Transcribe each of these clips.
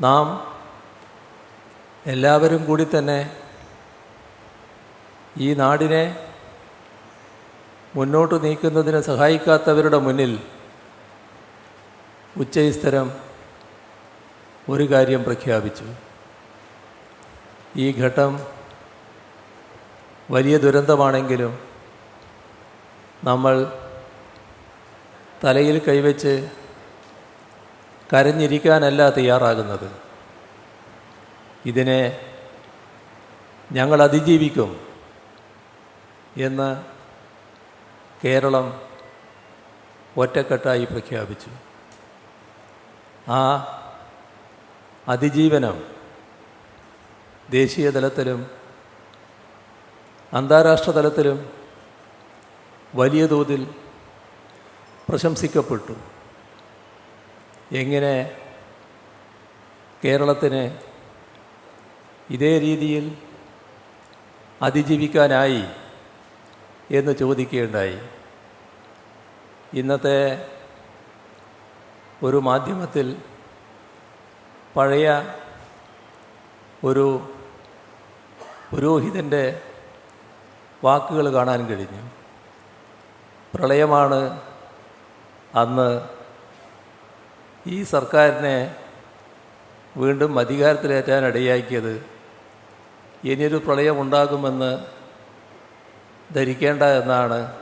നാം എല്ലാവരും കൂടി തന്നെ ഈ നാടിനെ മുന്നോട്ട് നീക്കുന്നതിന് സഹായിക്കാത്തവരുടെ മുന്നിൽ ഉച്ചസ്ഥരം ഒരു കാര്യം പ്രഖ്യാപിച്ചു. ഈ ഘട്ടം വലിയ ദുരന്തമാണെങ്കിലും നമ്മൾ തലയിൽ കൈവച്ച് കരഞ്ഞിരിക്കാനല്ല തയ്യാറാകുന്നത്. ഇതിനെ ഞങ്ങൾ അതിജീവിക്കും എന്ന് കേരളം ഒറ്റക്കെട്ടായി പ്രഖ്യാപിച്ചു. ആ അതിജീവനം ദേശീയ തലത്തിലും അന്താരാഷ്ട്ര തലത്തിലും വലിയ തോതിൽ പ്രശംസിക്കപ്പെട്ടു. എങ്ങനെ കേരളത്തിന് ഇതേ രീതിയിൽ അതിജീവിക്കാനായി എന്ന് ചോദിക്കുകയുണ്ടായി ഇന്നത്തെ ഒരു മാധ്യമത്തിൽ പഴയ ഒരു പുരോഹിതന്റെ വാക്കുകൾ കാണാൻ കഴിഞ്ഞു. പ്രളയമാണ് അന്ന് ഈ സർക്കാരിനെ വീണ്ടും അധികാരത്തിലേറ്റാൻ ഇടയാക്കിയത് ഇനിയൊരു പ്രളയമുണ്ടാകുമെന്ന് ധരിക്കേണ്ട എന്നാണ്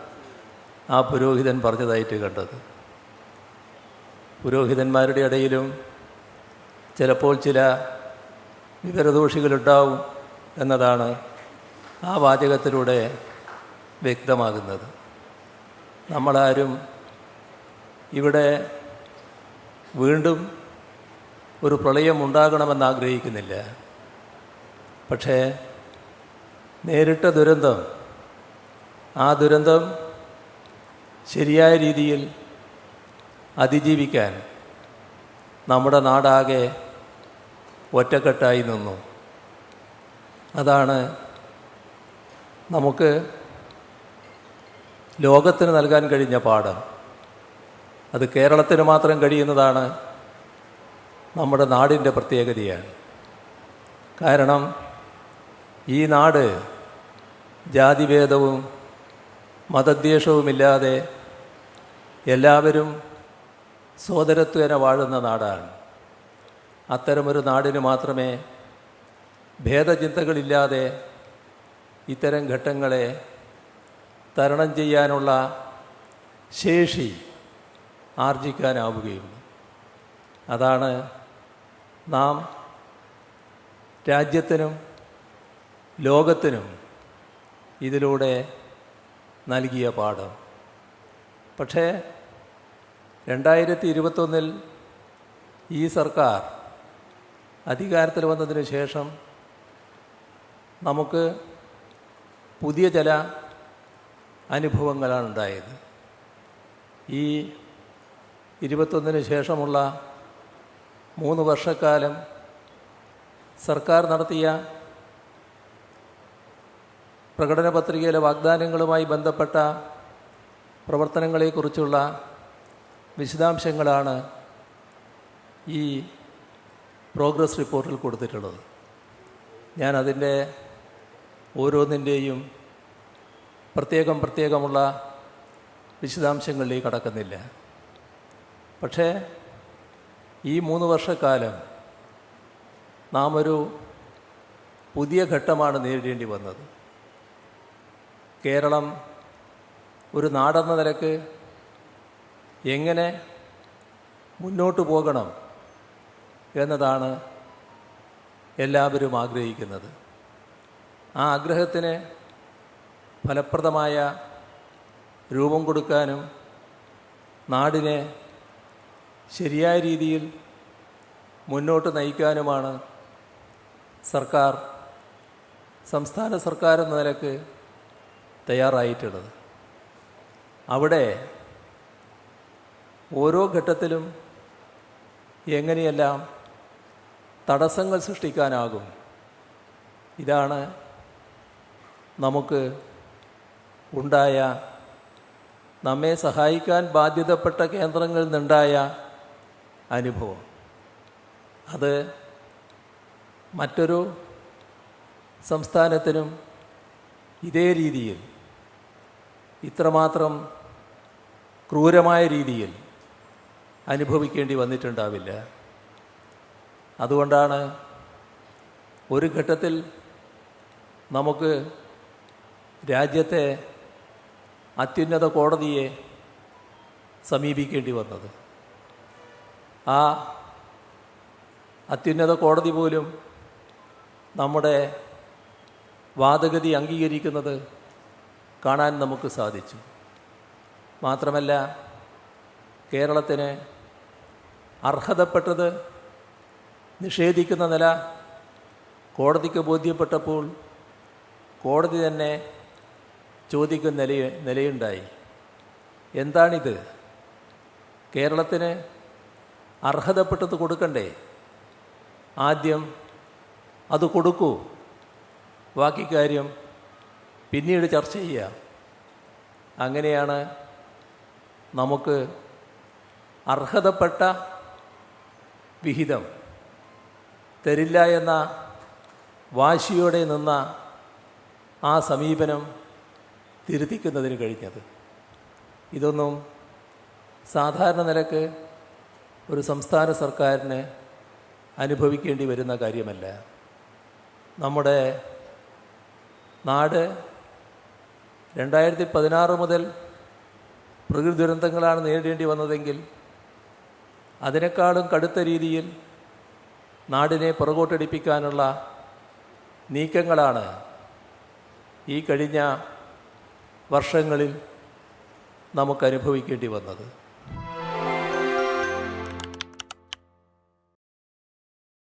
ആ പുരോഹിതൻ പറഞ്ഞതായിട്ട് കണ്ടത് പുരോഹിതന്മാരുടെ ഇടയിലും ചിലപ്പോൾ ചില വിവരദോഷികളുണ്ടാവും എന്നതാണ് ആ വാചകത്തിലൂടെ വ്യക്തമാകുന്നത്. നമ്മളാരും ഇവിടെ വീണ്ടും ഒരു പ്രളയം ഉണ്ടാകണമെന്ന് ആഗ്രഹിക്കുന്നില്ല. പക്ഷേ നേരിട്ട ദുരന്തം ആ ദുരന്തം ശരിയായ രീതിയിൽ അതിജീവിക്കാൻ നമ്മുടെ നാടാകെ ഒറ്റക്കെട്ടായി നിന്നു. അതാണ് നമുക്ക് ലോകത്തിന് നൽകാൻ കഴിഞ്ഞ പാഠം. അത് കേരളത്തിന് മാത്രം കഴിയുന്നതാണ് നമ്മുടെ നാടിന്റെ പ്രത്യേകതയാണ്. കാരണം ഈ നാട് ജാതിഭേദവും മതദ്വേഷവുമില്ലാതെ എല്ലാവരും സോദരത്വേന വാഴുന്ന നാടാണ്. അത്തരമൊരു നാടിന് മാത്രമേ ഭേദചിന്തകളില്ലാതെ ഇത്തരം ഘട്ടങ്ങളെ തരണം ചെയ്യാനുള്ള ശേഷി ആർജിക്കാനാവുകയുള്ളൂ അതാണ് നാം രാജ്യത്തിനും ലോകത്തിനും ഇതിലൂടെ നൽകിയ പാഠം. പക്ഷേ രണ്ടായിരത്തി ഇരുപത്തൊന്നിൽ ഈ സർക്കാർ അധികാരത്തിൽ വന്നതിന് ശേഷം നമുക്ക് പുതിയ ചില അനുഭവങ്ങളാണ് ഉണ്ടായത് ഈ ഇരുപത്തൊന്നിന് ശേഷമുള്ള മൂന്ന് വർഷക്കാലം സർക്കാർ നടത്തിയ പ്രകടന പത്രികയിലെ വാഗ്ദാനങ്ങളുമായി ബന്ധപ്പെട്ട പ്രവർത്തനങ്ങളെക്കുറിച്ചുള്ള വിശദാംശങ്ങളാണ് ഈ പ്രോഗ്രസ് റിപ്പോർട്ടിൽ കൊടുത്തിട്ടുള്ളത്. ഞാൻ അതിന്റെ ഓരോന്നിന്റെയും പ്രത്യേകം പ്രത്യേകമുള്ള വിശദാംശങ്ങളിലേക്ക് കടക്കുന്നില്ല. പക്ഷേ ഈ മൂന്ന് വർഷക്കാലം നാം ഒരു പുതിയ ഘട്ടമാണ് നേരിടേണ്ടി വന്നത്. കേരളം ഒരു നാടെന്ന നിലയ്ക്ക് എങ്ങനെ മുന്നോട്ട് പോകണം എന്നതാണ് എല്ലാവരും ആഗ്രഹിക്കുന്നത്. ആ ആഗ്രഹത്തിന് ഫലപ്രദമായ രൂപം കൊടുക്കാനും നാടിനെ ശരിയായ രീതിയിൽ മുന്നോട്ട് നയിക്കാനുമാണ് സർക്കാർ സംസ്ഥാന സർക്കാർ എന്ന നിലയ്ക്ക് തയ്യാറായിട്ടുള്ളത്. അവിടെ ഓരോ ഘട്ടത്തിലും എങ്ങനെയെല്ലാം തടസ്സങ്ങൾ സൃഷ്ടിക്കാനാകും ഇതാണ് നമുക്ക് ഉണ്ടായ നമ്മെ സഹായിക്കാൻ ബാധ്യതപ്പെട്ട കേന്ദ്രങ്ങളിൽ നിന്നുണ്ടായ അനുഭവം. അത് മറ്റൊരു സംസ്ഥാനത്തിനും ഇതേ രീതിയിൽ ഇത്രമാത്രം ക്രൂരമായ രീതിയിൽ അനുഭവിക്കേണ്ടി വന്നിട്ടുണ്ടാവില്ല. അതുകൊണ്ടാണ് ഒരു ഘട്ടത്തിൽ നമുക്ക് രാജ്യത്തെ അത്യുന്നത കോടതിയെ സമീപിക്കേണ്ടി വന്നത്. ആ അത്യുന്നത കോടതി പോലും നമ്മുടെ വാദഗതി അംഗീകരിക്കുന്നത് കാണാൻ നമുക്ക് സാധിച്ചു. മാത്രമല്ല കേരളത്തിന് അർഹതപ്പെട്ടത് നിഷേധിക്കുന്ന നില കോടതിക്ക് ബോധ്യപ്പെട്ടപ്പോൾ കോടതി തന്നെ ചോദിക്കുന്ന നില നിലയുണ്ടായി. എന്താണിത്? കേരളത്തിന് അർഹതപ്പെട്ടത് കൊടുക്കണ്ടേ? ആദ്യം അത് കൊടുക്കൂ. ബാക്കി കാര്യം പിന്നീട് ചർച്ച ചെയ്യാം. അങ്ങനെയാണ് നമുക്ക് അർഹതപ്പെട്ട വിഹിതം. തരില്ല എന്ന വാശിയോടെ നിന്ന ആ സമീപനം തിരുത്തിക്കുന്നതിന് കഴിഞ്ഞത്. ഇതൊന്നും സാധാരണ നിലയ്ക്ക് ഒരു സംസ്ഥാന സർക്കാരിന് അനുഭവിക്കേണ്ടി വരുന്ന കാര്യമല്ല. നമ്മുടെ നാട് രണ്ടായിരത്തി പതിനാറ് മുതൽ പ്രകൃതി ദുരന്തങ്ങളാണ് നേരിടേണ്ടി വന്നതെങ്കിൽ അതിനേക്കാളും കടുത്ത രീതിയിൽ നാടിനെ പുറകോട്ടടിപ്പിക്കാനുള്ള നീക്കങ്ങളാണ് ഈ കഴിഞ്ഞ വർഷങ്ങളിൽ നമുക്ക് അനുഭവിക്കേണ്ടി വന്നത്.